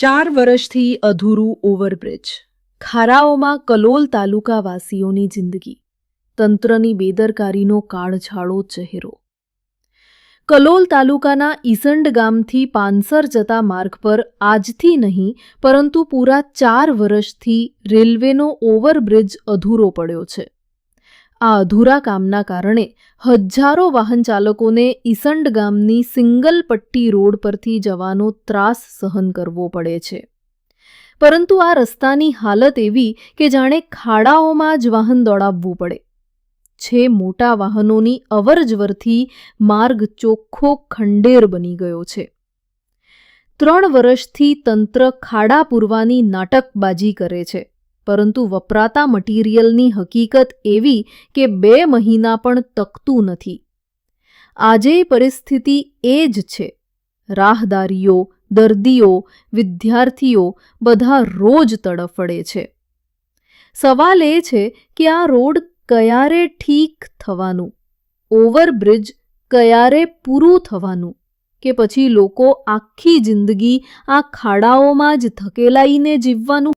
ચાર વર્ષથી અધૂરું ઓવરબ્રિજ. ખારાઓમાં કલોલ તાલુકાવાસીઓની જિંદગી. તંત્રની બેદરકારીનો કાળઝાળો ચહેરો. કલોલ તાલુકાના ઈસંડ ગામથી પાનસર જતા માર્ગ પર આજથી નહીં, પરંતુ પૂરા ચાર વર્ષથી રેલવેનો ઓવરબ્રિજ અધૂરો પડ્યો છે. આ અધૂરા કામના કારણે હજારો વાહન ચાલકોને ઈસંડ ગામની સિંગલ પટ્ટી રોડ પરથી જવાનો ત્રાસ સહન કરવો પડે છે. પરંતુ આ રસ્તાની હાલત એવી કે જાણે ખાડાઓમાં જ વાહન દોડાવવું પડે. છે મોટા વાહનોની અવરજવરથી માર્ગ ચોખ્ખો ખંડેર બની ગયો છે. ત્રણ વર્ષથી તંત્ર ખાડા પૂરવાની નાટકબાજી કરે છે. પરંતુ વપરાતા મટીરિયલની હકીકત એવી કે બે મહિના પણ તકતું નથી. આજે પરિસ્થિતિ એ જ છે. રાહદારીઓ, દર્દીઓ, વિદ્યાર્થીઓ બધા રોજ તડફડે છે. સવાલ એ છે કે આ રોડ કયારે ઠીક થવાનું? ઓવરબ્રિજ કયારે પૂરું થવાનું? કે પછી લોકો આખી જિંદગી આ ખાડાઓમાં જ ધકેલાઈને જીવવાનું?